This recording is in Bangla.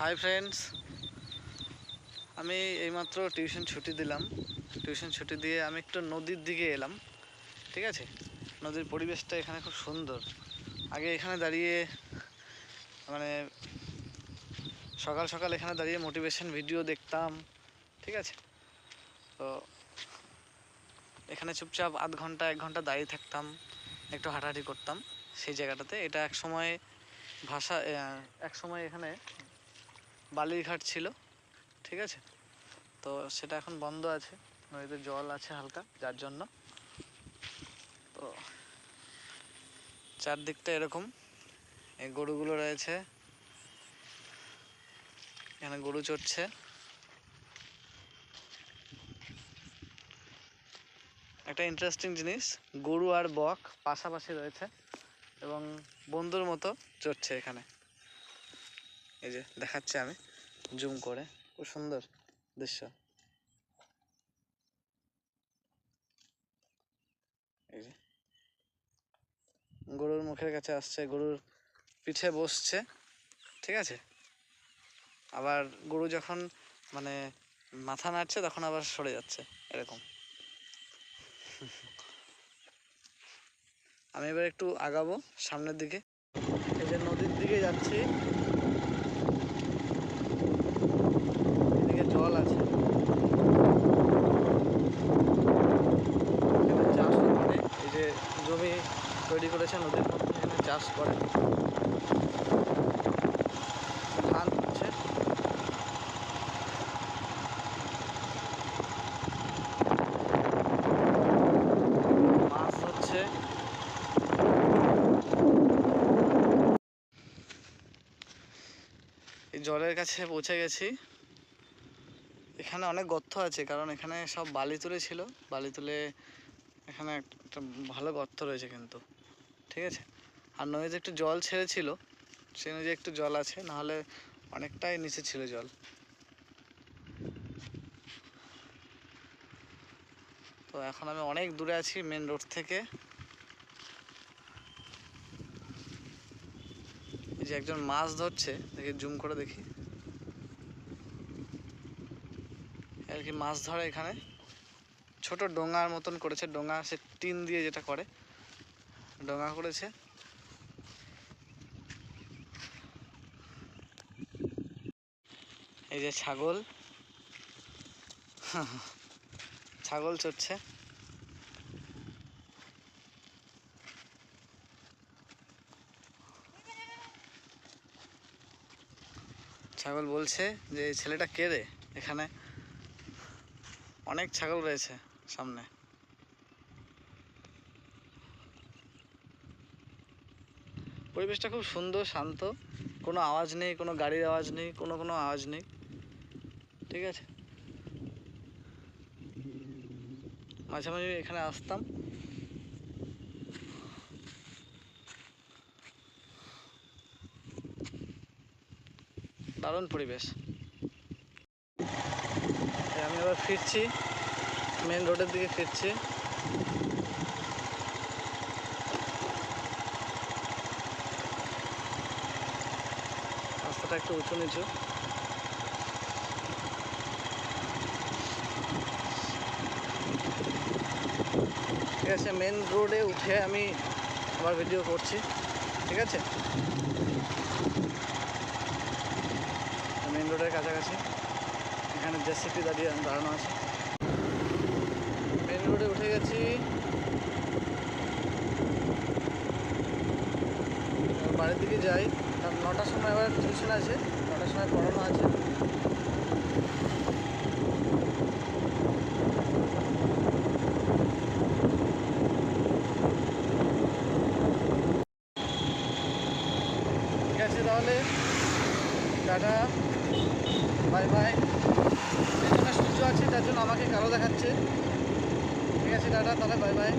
হাই ফ্রেন্ডস আমি এইমাত্র টিউশন ছুটি দিলাম। টিউশন ছুটি দিয়ে আমি একটু নদীর দিকে এলাম, ঠিক আছে? নদীর পরিবেশটা এখানে খুব সুন্দর। আগে এখানে দাঁড়িয়ে মানে সকাল সকাল এখানে দাঁড়িয়ে মোটিভেশন ভিডিও দেখতাম, ঠিক আছে? তো এখানে চুপচাপ আধ ঘণ্টা, এক ঘণ্টা দাঁড়িয়ে থাকতাম, একটু হাঁটাহাঁটি করতাম। সেই জায়গাটাতে এটা এক সময় ভাষা এক সময় এখানে বালির ঘাট ছিল, ঠিক আছে? তো সেটা এখন বন্ধ আছে, নদীতে জল আছে হালকা, যার জন্য। তো চারদিকটা এরকম। এই গরুগুলো রয়েছে। এখানে গরু চড়ছে। একটা ইন্টারেস্টিং জিনিস, গরু আর বক পাশাপাশি রয়েছে এবং বন্ধুর মতো চড়ছে এখানে। এই যে দেখাচ্ছি আমি। জুম করে। খুব সুন্দর দৃশ্য। এই যে। গরুর মুখের কাছে আসছে, গরুর পিঠে বসছে, ঠিক আছে? আবার গরু যখন মানে মাথা নাড়ছে, তখন আবার সরে যাচ্ছে, এরকম। আমি এবার একটু আগাবো সামনের দিকে। এই যে নদীর দিকে যাচ্ছি। জল আছে। এখানে চাষ করে এই যে জমি তৈরি করেছেন নদীর মধ্যে এখানে চাষ করে। ধান হচ্ছে। মাছ হচ্ছে। জলের কাছে পৌঁছে গেছি। এখানে অনেক গর্ত আছে, কারণ এখানে সব বালি তুলে ছিল। বালি তুলে এখানে একটা ভালো গর্ত রয়েছে কিন্তু, ঠিক আছে? আর নদীতে একটু জল ছেড়েছিল, সেই অনুযায়ী একটু জল আছে, নাহলে অনেকটাই নিচে ছিল জল। তো এখন আমি অনেক দূরে আছি মেন রোড থেকে। এই যে একজন মাছ ধরছে, দেখি জুম করে দেখি। আর কি মাছ ধরে এখানে। ছোট ডোঙার মতন করেছে, ডোঙা সে টিন দিয়ে যেটা করে, ডোঙা করেছে। এই যে ছাগল। ছাগল চড়ছে। ছাগল বলছে যে ছেলেটা কে রে এখানে? অনেক ছাগল রয়েছে সামনে। পরিবেশটা খুব সুন্দর, শান্ত। কোনো আওয়াজ নেই, কোনো গাড়ির আওয়াজ নেই, কোনো কোনো আওয়াজ নেই। ঠিক আছে? মাঝে মাঝে এখানে আসতাম। দারুণ পরিবেশ। আবার ফিরছি মেন রোডের দিকে ফিরছি। রাস্তাটা একটু উঁচু নিচু। ঠিক আছে মেন রোডে উঠে আমি আবার ভিডিও করছি, ঠিক আছে? মেন রোডের কাছাকাছি। এখানে জেসিপি দাঁড়িয়ে দাঁড়ানো আছে। মেন রোডে উঠে গেছি। বাড়ির দিকে যাই। কারণ নটার সময় আবার টিউশন আছে, নটার সময় পড়ানো আছে। ঠিক আছে তাহলে, টাটা। বাই বাই সূর্য আছে তার জন্য আমাকে কালো দেখাচ্ছে। ঠিক আছে দাদা তাহলে বাই বাই